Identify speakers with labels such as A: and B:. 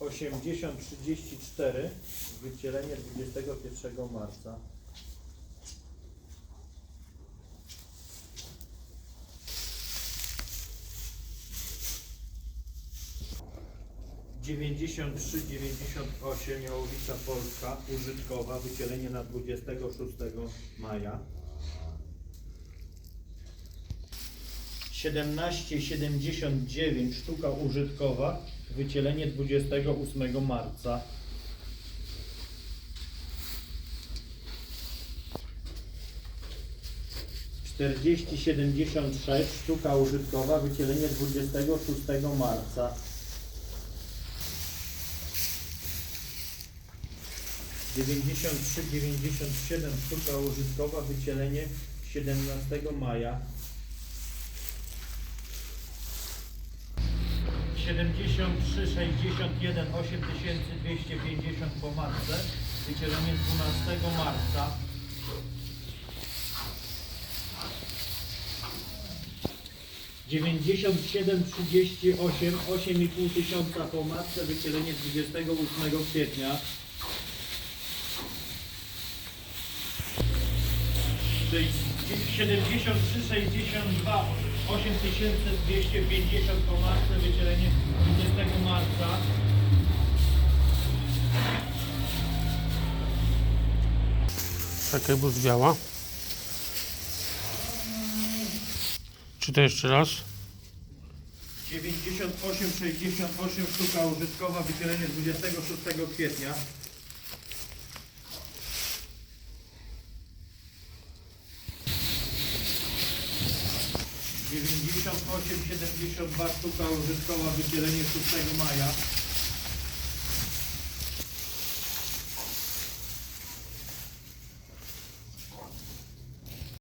A: 8034 wycielenie 21 marca. Dziewięćdziesiąt trzy, dziewięćdziesiąt osiem Jałowica Polska, użytkowa, wycielenie na 26 maja. 17,79 sztuka użytkowa, wycielenie 28 marca. Czterdzieści siedemdziesiąt sześć sztuka użytkowa, wycielenie 26 marca. Dziewięćdziesiąt trzy, dziewięćdziesiąt siedem sztuka użytkowa, wycielenie 17 maja. 73, 61, 8250 po marce, wycielenie 12 marca. Dziewięćdziesiąt siedem, trzydzieści osiem, osiem i pół tysiąca po matce, wycielenie 28 kwietnia. Czyli 73, 62, 8250 po matce, wycielenie 20 marca.
B: Czekaj, bo zwiała. Czy to jeszcze raz?
A: 98, 68 sztuka użytkowa, wycielenie 26 kwietnia. Dziewięćdziesiąt osiem, siedemdziesiąt dwa sztuka użytkowa, wycielenie 6 maja.